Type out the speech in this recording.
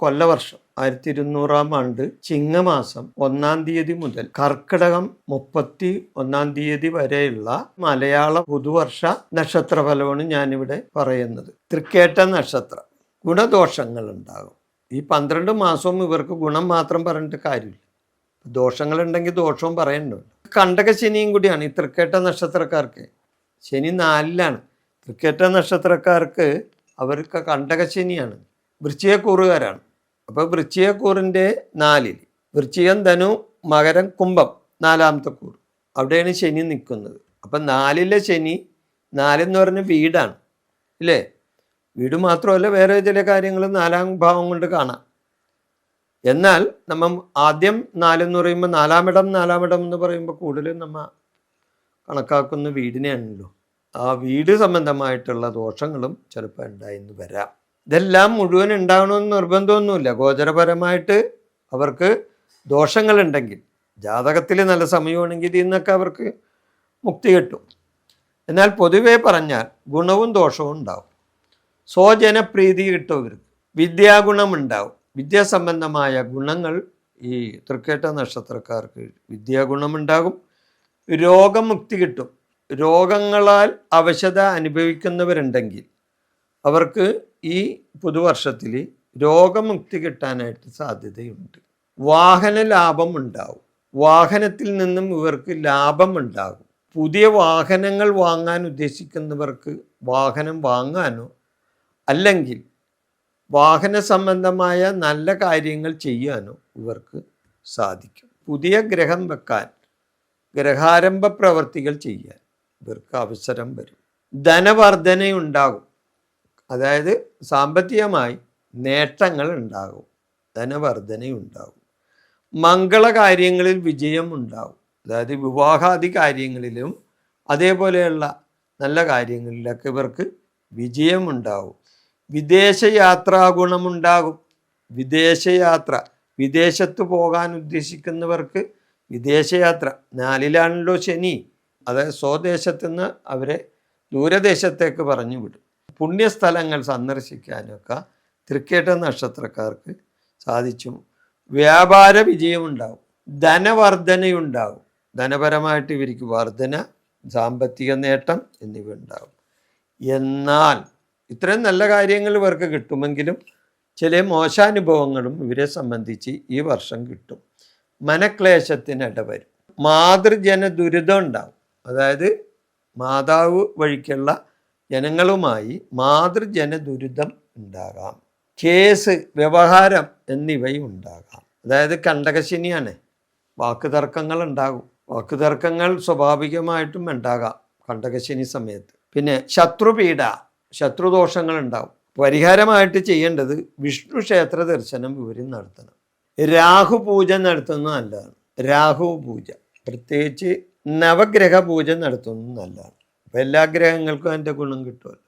കൊല്ലവർഷം ആയിരത്തി ഇരുന്നൂറാം ആണ്ട് ചിങ്ങമാസം ഒന്നാം തീയതി മുതൽ കർക്കിടകം മുപ്പത്തി ഒന്നാം തീയതി വരെയുള്ള മലയാള പുതുവർഷ നക്ഷത്രഫലമാണ് ഞാനിവിടെ പറയുന്നത്. തൃക്കേട്ട നക്ഷത്രം. ഗുണദോഷങ്ങൾ ഉണ്ടാകും ഈ പന്ത്രണ്ട് മാസവും ഇവർക്ക് ഗുണം മാത്രം പറഞ്ഞിട്ട് കാര്യമില്ല. ദോഷങ്ങളുണ്ടെങ്കിൽ ദോഷവും പറയേണ്ടതുണ്ട്. കണ്ടക ശനിയും കൂടിയാണ് ഈ തൃക്കേട്ട നക്ഷത്രക്കാർക്ക്. ശനി നാലിലാണ്. തൃക്കേട്ട നക്ഷത്രക്കാർക്ക് അവർക്ക് കണ്ടക ശനിയാണ്. വൃശ്ചികക്കൂറുകാരാണ് അപ്പോൾ വൃശ്ചികക്കൂറിന്റെ നാലിൽ വൃശ്ചികം ധനു മകരം കുംഭം നാലാമത്തെ കൂർ. അവിടെയാണ് ശനി നിൽക്കുന്നത്. അപ്പം നാലിലെ ശനി നാലെന്ന് പറഞ്ഞ വീടാണ് ഇല്ലേ? വീട് മാത്രമല്ല വേറെ ചില കാര്യങ്ങൾ നാലാം ഭാവം കൊണ്ട് കാണാം. എന്നാൽ നമ്മൾ ആദ്യം നാലെന്ന് പറയുമ്പോൾ നാലാമിടം നാലാമിടം എന്ന് പറയുമ്പോൾ കൂടുതലും നമ്മ കണക്കാക്കുന്ന വീടിനെയാണല്ലോ. ആ വീട് സംബന്ധമായിട്ടുള്ള ദോഷങ്ങളും ചിലപ്പോൾ ഉണ്ടായിരുന്നു വരാം. ഇതെല്ലാം മുഴുവൻ ഉണ്ടാകണമെന്ന് നിർബന്ധമൊന്നുമില്ല. ഗോചരപരമായിട്ട് അവർക്ക് ദോഷങ്ങളുണ്ടെങ്കിൽ ജാതകത്തിൽ നല്ല സമയമാണെങ്കിൽ ഇന്നൊക്കെ അവർക്ക് മുക്തി കിട്ടും. എന്നാൽ പൊതുവേ പറഞ്ഞാൽ ഗുണവും ദോഷവും ഉണ്ടാവും. സ്വജനപ്രീതി കിട്ടും ഇവർക്ക് വിദ്യാഗുണമുണ്ടാവും. വിദ്യാസംബന്ധമായ ഗുണങ്ങൾ ഈ തൃക്കേട്ട നക്ഷത്രക്കാർക്ക് വിദ്യാഗുണമുണ്ടാകും. രോഗമുക്തി കിട്ടും. രോഗങ്ങളാൽ അവശത അനുഭവിക്കുന്നവരുണ്ടെങ്കിൽ അവർക്ക് ഈ പുതുവർഷത്തിൽ രോഗമുക്തി കിട്ടാനായിട്ട് സാധ്യതയുണ്ട്. വാഹന ലാഭം ഉണ്ടാവും. വാഹനത്തിൽ നിന്നും ഇവർക്ക് ലാഭം ഉണ്ടാകും. പുതിയ വാഹനങ്ങൾ വാങ്ങാൻ ഉദ്ദേശിക്കുന്നവർക്ക് വാഹനം വാങ്ങാനോ അല്ലെങ്കിൽ വാഹന സംബന്ധമായ നല്ല കാര്യങ്ങൾ ചെയ്യാനോ ഇവർക്ക് സാധിക്കും. പുതിയ ഗ്രഹം വെക്കാൻ ഗ്രഹാരംഭ പ്രവർത്തികൾ ചെയ്യാൻ ഇവർക്ക് അവസരം വരും. ധനവർധനയുണ്ടാകും. അതായത് സാമ്പത്തികമായി നേട്ടങ്ങൾ ഉണ്ടാകും ധനവർധനയുണ്ടാകും. മംഗളകാര്യങ്ങളിൽ വിജയം ഉണ്ടാകും. അതായത് വിവാഹാദി കാര്യങ്ങളിലും അതേപോലെയുള്ള നല്ല കാര്യങ്ങളിലൊക്കെ ഇവർക്ക് വിജയമുണ്ടാകും വിദേശയാത്രാ ഗുണമുണ്ടാകും. വിദേശയാത്ര വിദേശത്ത് പോകാൻ ഉദ്ദേശിക്കുന്നവർക്ക് വിദേശയാത്ര നാലിലാണല്ലോ ശനി. അതായത് സ്വദേശത്തുനിന്ന് അവരെ ദൂരദേശത്തേക്ക് പറഞ്ഞു വിടും പുണ്യസ്ഥലങ്ങൾ സന്ദർശിക്കാനൊക്കെ തൃക്കേട്ട നക്ഷത്രക്കാർക്ക് സാധിച്ചു. വ്യാപാര വിജയമുണ്ടാവും. ധനവർധനയുണ്ടാവും. ധനപരമായിട്ട് ഇവർക്ക് വർധന സാമ്പത്തിക നേട്ടം എന്നിവ ഉണ്ടാവും. എന്നാൽ ഇത്രയും നല്ല കാര്യങ്ങൾ ഇവർക്ക് കിട്ടുമെങ്കിലും ചില മോശാനുഭവങ്ങളും ഇവരെ സംബന്ധിച്ച് ഈ വർഷം കിട്ടും. മനക്ലേശത്തിന് ഇടവരും. മാതൃജന ദുരിതം ഉണ്ടാവും. അതായത് മാതാവ് വഴിക്കുള്ള ജനങ്ങളുമായി മാതൃജന ദുരിതം ഉണ്ടാകാം. കേസ് വ്യവഹാരം എന്നിവയും ഉണ്ടാകാം അതായത് കണ്ടകശനിയാണ്. വാക്ക് തർക്കങ്ങൾ ഉണ്ടാകും. വാക്ക് തർക്കങ്ങൾ സ്വാഭാവികമായിട്ടും ഉണ്ടാകാം കണ്ടകശനി സമയത്ത്. പിന്നെ ശത്രുപീഡ ശത്രുദോഷങ്ങൾ ഉണ്ടാവും പരിഹാരമായിട്ട് ചെയ്യേണ്ടത് വിഷ്ണു ക്ഷേത്ര ദർശനം ഇവരും നടത്തണം. രാഹു പൂജ നടത്തുന്നത് നല്ലതാണ്. രാഹു പൂജ. പ്രത്യേകിച്ച് നവഗ്രഹ പൂജ നടത്തുന്നത് നല്ലതാണ്. അപ്പം എല്ലാ ഗ്രഹങ്ങൾക്കും അതിന്റെ ഗുണം കിട്ടുമല്ലോ.